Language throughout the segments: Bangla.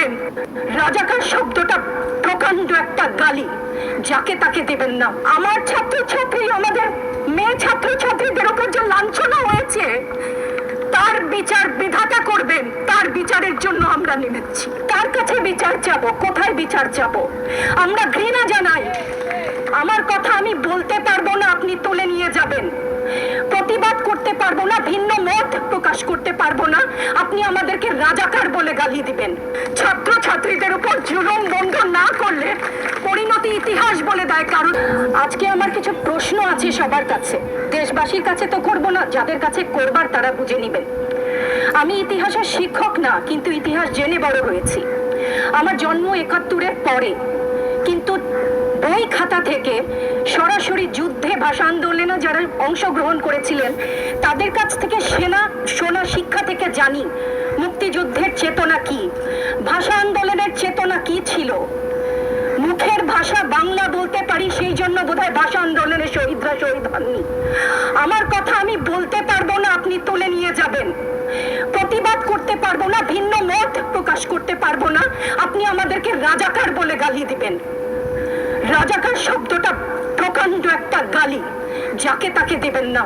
করবেন রাজাকার শব্দটা প্রকাণ্ড একটা গালি, যাকে তাকে দেবেন না। আমার ছাত্র ছাত্রী আমাদের মেয়ে ছাত্র ছাত্রীদের উপর যে লাঞ্ছনা হয়েছে, তার বিচার বিধাতা করবেন, তার বিচারের জন্য আমরা নেমেছি। তার কাছে বিচার চাবো? কোথায় বিচার যাব আমরা ঘৃণা জানাই। আমার কথা আমি বলতে পারব না, আপনি তুলে নিয়ে যাবেন। প্রতিবাদ করতে পারব না প্রকাশ করতে পারব না, আপনি আমাদেরকে রাজাকার বলে গালি দিবেন। ছাত্র ছাত্রীদের উপর জুলুম বন্ধ না করলে পরিণতি ইতিহাস বলে দেয় কারণ আজকে আমার কিছু প্রশ্ন আছে সবার কাছে। দেশবাসীর কাছে তো করব না, যাদের কাছে করবার তারা বুঝে নেবেন। আমি ইতিহাসের শিক্ষক না, কিন্তু ইতিহাস জেনে বড় হয়েছি। আমার জন্ম একাত্তরের পরে। কিন্তু বই খাতা থেকে সরাসরি যুদ্ধে ভাষা আন্দোলনে যারা অংশগ্রহণ করেছিলেন, তাদের কাছ থেকে সেনা, সোনা শিক্ষা থেকে জানি মুক্তিযুদ্ধের চেতনা কি ভাষা আন্দোলনের চেতনা কি ছিল? মুখের ভাষা বাংলা বলতে পারি, সেই জন্য বোধহয় ভাষা আন্দোলনে শহীদরা শহীদ হননি। আমার কথা আমি বলতে পারব না, আপনি তুলে নিয়ে যাবেন। প্রতিবাদ করতে পারব না, ভিন্ন মত প্রকাশ করতে পারব না, আপনি আমাদেরকে রাজাকার বলে গালি দিবেন। রাজাকার শব্দটা প্রকাণ্ড একটা গালি, যাকে তাকে দেবেন না।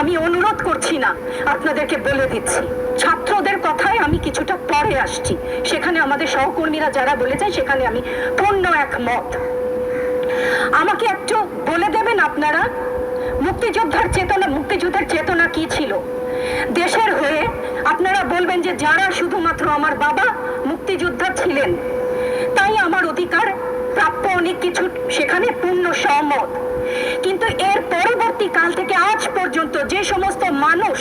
আমি অনুরোধ করছি না, আপনাদেরকে বলে দিচ্ছি। ছাত্রদের কথায় আমি কিছুটা পরে আসছি। সেখানে আমাদের সহকর্মীরা যারা বলে যায়, সেখানে আমি পূর্ণ একমত। আমাকে একটু বলে দেবেন আপনারা? মুক্তিযোদ্ধার চেতনা, মুক্তিযুদ্ধের চেতনা কি ছিল? দেশের হয়ে আপনারা বলবেন যে, যারা শুধুমাত্র আমার বাবা মুক্তিযোদ্ধা ছিলেন, তাই আমার অধিকার প্রাপ্য অনেক কিছু সেখানে পূর্ণ সহমত কিন্তু এর পরবর্তী কাল থেকে আজ পর্যন্ত যে সমস্ত মানুষ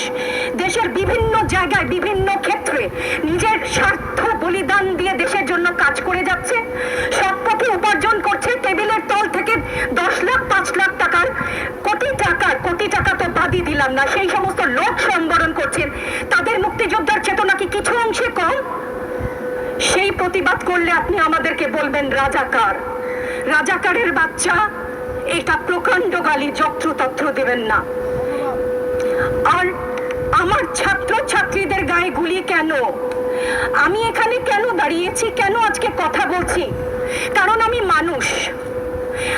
দেশের বিভিন্ন জায়গায়, বিভিন্ন ক্ষেত্রে নিজের স্বার্থ বলিদান দিয়ে দেশের জন্য কাজ করে যাচ্ছে প্রতিবাদ করলে আপনি আমাদেরকে বলবেন রাজাকার। রাজাকারের বাচ্চা, এটা প্রকাণ্ড গালি, যত্রতত্র দেবেন না। আর আমার ছাত্র ছাত্রীদের গায়ে গুলি কেন? আমি এখানে কেন দাঁড়িয়েছি? কেন আজকে কথা বলছি? কারণ আমি মানুষ।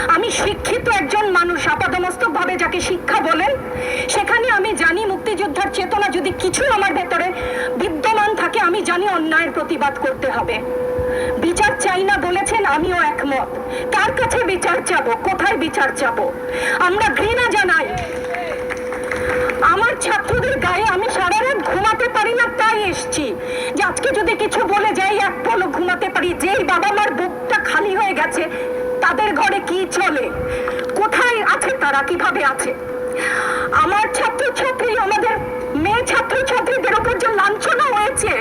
আমি শিক্ষিত একজন মানুষ। আপাদমস্তক ভাবে যাকে শিক্ষা বলেন, সেখানে আমি জানি মুক্তিযোদ্ধার চেতনা যদি কিছু আমার ভেতরে বিদ্যমান থাকে, আমি জানি অন্যায়ের প্রতিবাদ করতে হবে। বিচার চাই না বলেছেন আমিও একমত। কার কাছে বিচার চাবো? কোথায় বিচার চাবো? আমরা ঘৃণা জানাই। আমার ছাত্রদের গায়ে আমি সারা রাত ঘুমাতে পারি না, তাই এসছি। যে আজকে যদি কিছু বলে যাই, এক পলক ঘুমাতে পারি। যেই বাবা মার বুকটা খালি হয়ে গেছে, তাদের ঘরে কি চলে? কোথায় আছে তারা? কীভাবে আছে? আমার ছাত্র ছাত্রী আমাদের মেয়ে ছাত্র ছাত্রীদের উপর যে লাঞ্ছনা হয়েছে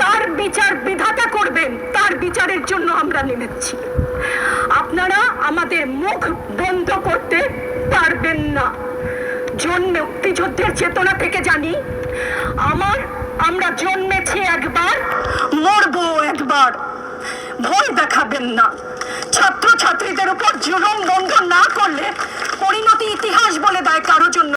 তার বিচার বিধাতা করবেন তার বিচারের জন্য নেমেছি আপনারা আমাদের মুখ বন্ধ করতে পারবেন না। জন্মে মুক্তিযুদ্ধের চেতনা থেকে জানি। আমার, আমরা জন্মেছি একবার, মরবো একবার। ভয় দেখাবেন না। ছাত্র ছাত্রীদের উপর জুলুম বন্ধ না করলে পরিণতি ইতিহাস বলে দেয় কারও জন্য।